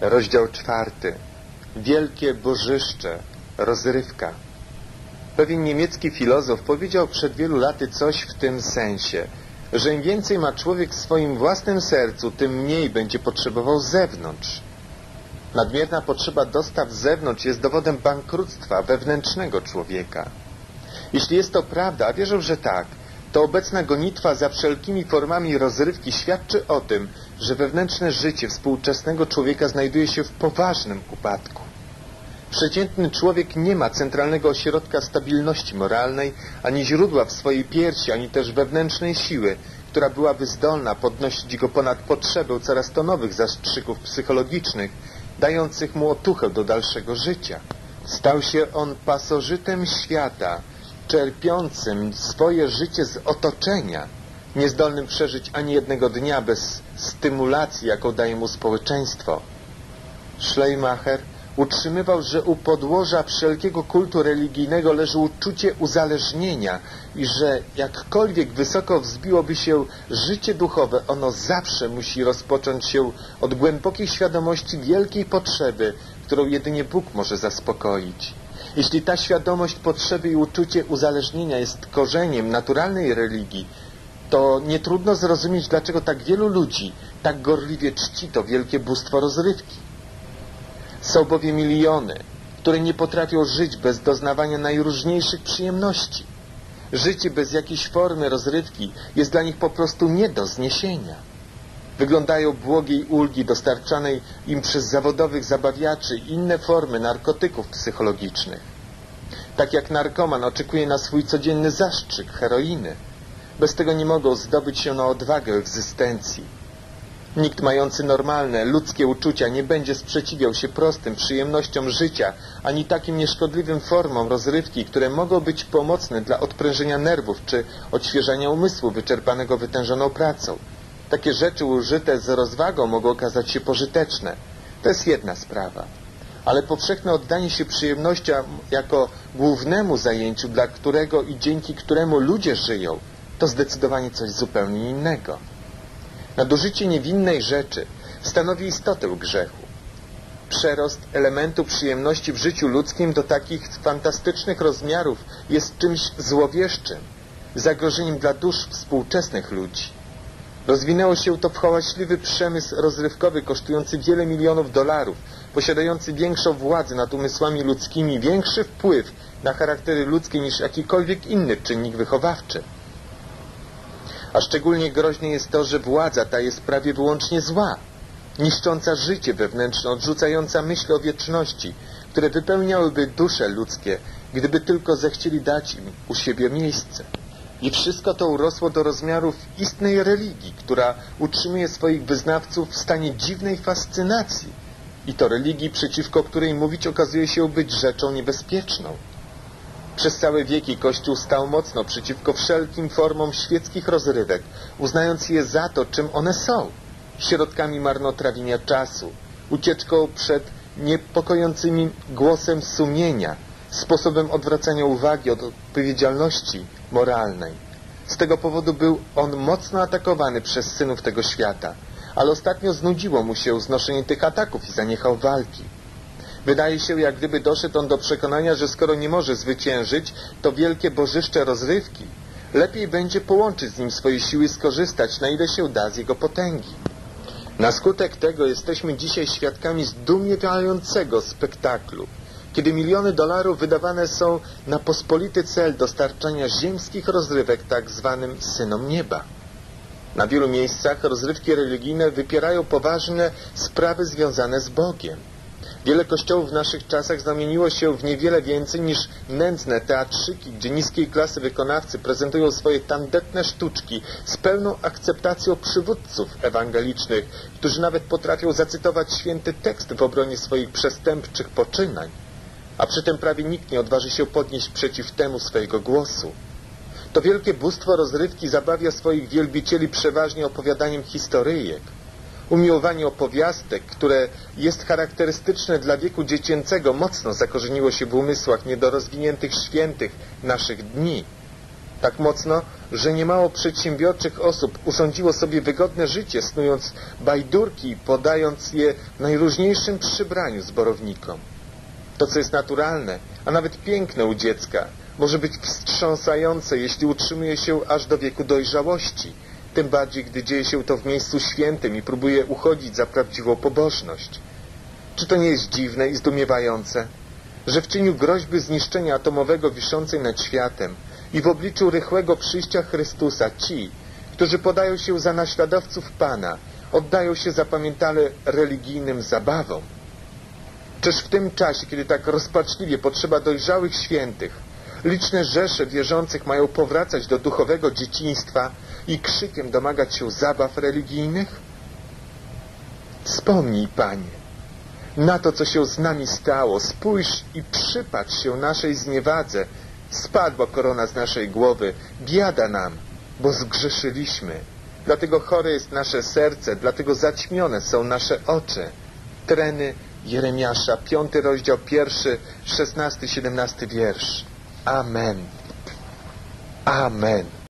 Rozdział czwarty. Wielkie bożyszcze. Rozrywka. Pewien niemiecki filozof powiedział przed wielu laty coś w tym sensie, że im więcej ma człowiek w swoim własnym sercu, tym mniej będzie potrzebował zewnątrz. Nadmierna potrzeba dostaw z zewnątrz jest dowodem bankructwa wewnętrznego człowieka. Jeśli jest to prawda, a wierzę, że tak, to obecna gonitwa za wszelkimi formami rozrywki świadczy o tym, że wewnętrzne życie współczesnego człowieka znajduje się w poważnym upadku. Przeciętny człowiek nie ma centralnego ośrodka stabilności moralnej, ani źródła w swojej piersi, ani też wewnętrznej siły, która byłaby zdolna podnosić go ponad potrzebę coraz to nowych zastrzyków psychologicznych, dających mu otuchę do dalszego życia. Stał się on pasożytem świata, czerpiącym swoje życie z otoczenia, niezdolnym przeżyć ani jednego dnia bez stymulacji, jaką daje mu społeczeństwo. Schleimacher utrzymywał, że u podłoża wszelkiego kultu religijnego leży uczucie uzależnienia i że jakkolwiek wysoko wzbiłoby się życie duchowe, ono zawsze musi rozpocząć się od głębokiej świadomości wielkiej potrzeby, którą jedynie Bóg może zaspokoić. Jeśli ta świadomość potrzeby i uczucie uzależnienia jest korzeniem naturalnej religii, to nie trudno zrozumieć, dlaczego tak wielu ludzi tak gorliwie czci to wielkie bóstwo rozrywki. Są bowiem miliony, które nie potrafią żyć bez doznawania najróżniejszych przyjemności. Życie bez jakiejś formy rozrywki jest dla nich po prostu nie do zniesienia. Wyglądają błogiej ulgi dostarczanej im przez zawodowych zabawiaczy inne formy narkotyków psychologicznych. Tak jak narkoman oczekuje na swój codzienny zastrzyk heroiny. Bez tego nie mogą zdobyć się na odwagę egzystencji. Nikt mający normalne, ludzkie uczucia nie będzie sprzeciwiał się prostym przyjemnościom życia, ani takim nieszkodliwym formom rozrywki, które mogą być pomocne dla odprężenia nerwów czy odświeżania umysłu wyczerpanego wytężoną pracą. Takie rzeczy użyte z rozwagą mogą okazać się pożyteczne. To jest jedna sprawa. Ale powszechne oddanie się przyjemnościom jako głównemu zajęciu, dla którego i dzięki któremu ludzie żyją, to zdecydowanie coś zupełnie innego. Nadużycie niewinnej rzeczy stanowi istotę grzechu. Przerost elementu przyjemności w życiu ludzkim do takich fantastycznych rozmiarów jest czymś złowieszczym, zagrożeniem dla dusz współczesnych ludzi. Rozwinęło się to w hałaśliwy przemysł rozrywkowy kosztujący wiele milionów dolarów, posiadający większą władzę nad umysłami ludzkimi, większy wpływ na charaktery ludzkie niż jakikolwiek inny czynnik wychowawczy. A szczególnie groźne jest to, że władza ta jest prawie wyłącznie zła, niszcząca życie wewnętrzne, odrzucająca myśli o wieczności, które wypełniałyby dusze ludzkie, gdyby tylko zechcieli dać im u siebie miejsce. I wszystko to urosło do rozmiarów istnej religii, która utrzymuje swoich wyznawców w stanie dziwnej fascynacji. I to religii, przeciwko której mówić okazuje się być rzeczą niebezpieczną. Przez całe wieki Kościół stał mocno przeciwko wszelkim formom świeckich rozrywek, uznając je za to, czym one są. Środkami marnotrawienia czasu, ucieczką przed niepokojącymi głosem sumienia, sposobem odwracania uwagi od odpowiedzialności moralnej. Z tego powodu był on mocno atakowany przez synów tego świata, ale ostatnio znudziło mu się znoszenie tych ataków i zaniechał walki. Wydaje się, jak gdyby doszedł on do przekonania, że skoro nie może zwyciężyć, to wielkie bożyszcze rozrywki, lepiej będzie połączyć z nim swoje siły i skorzystać, na ile się da z jego potęgi. Na skutek tego jesteśmy dzisiaj świadkami zdumiewającego spektaklu, kiedy miliony dolarów wydawane są na pospolity cel dostarczania ziemskich rozrywek tak zwanym synom nieba. Na wielu miejscach rozrywki religijne wypierają poważne sprawy związane z Bogiem. Wiele kościołów w naszych czasach zamieniło się w niewiele więcej niż nędzne teatrzyki, gdzie niskiej klasy wykonawcy prezentują swoje tandetne sztuczki z pełną akceptacją przywódców ewangelicznych, którzy nawet potrafią zacytować święty tekst w obronie swoich przestępczych poczynań. A przy tym prawie nikt nie odważy się podnieść przeciw temu swojego głosu. To wielkie bóstwo rozrywki zabawia swoich wielbicieli przeważnie opowiadaniem historyjek. Umiłowanie opowiastek, które jest charakterystyczne dla wieku dziecięcego, mocno zakorzeniło się w umysłach niedorozwiniętych świętych naszych dni. Tak mocno, że niemało przedsiębiorczych osób urządziło sobie wygodne życie, snując bajdurki i podając je najróżniejszym przybraniu zborownikom. To, co jest naturalne, a nawet piękne u dziecka, może być wstrząsające, jeśli utrzymuje się aż do wieku dojrzałości, tym bardziej, gdy dzieje się to w miejscu świętym i próbuje uchodzić za prawdziwą pobożność. Czy to nie jest dziwne i zdumiewające, że w cieniu groźby zniszczenia atomowego wiszącej nad światem i w obliczu rychłego przyjścia Chrystusa ci, którzy podają się za naśladowców Pana, oddają się zapamiętale religijnym zabawom? Czyż w tym czasie, kiedy tak rozpaczliwie potrzeba dojrzałych świętych, liczne rzesze wierzących mają powracać do duchowego dzieciństwa i krzykiem domagać się zabaw religijnych? Wspomnij, Panie, na to, co się z nami stało. Spójrz i przypatrz się naszej zniewadze. Spadła korona z naszej głowy. Biada nam, bo zgrzeszyliśmy. Dlatego chore jest nasze serce, dlatego zaćmione są nasze oczy. Treny Jeremiasza, piąty rozdział, pierwszy, szesnasty, siedemnasty wiersz. Amen. Amen.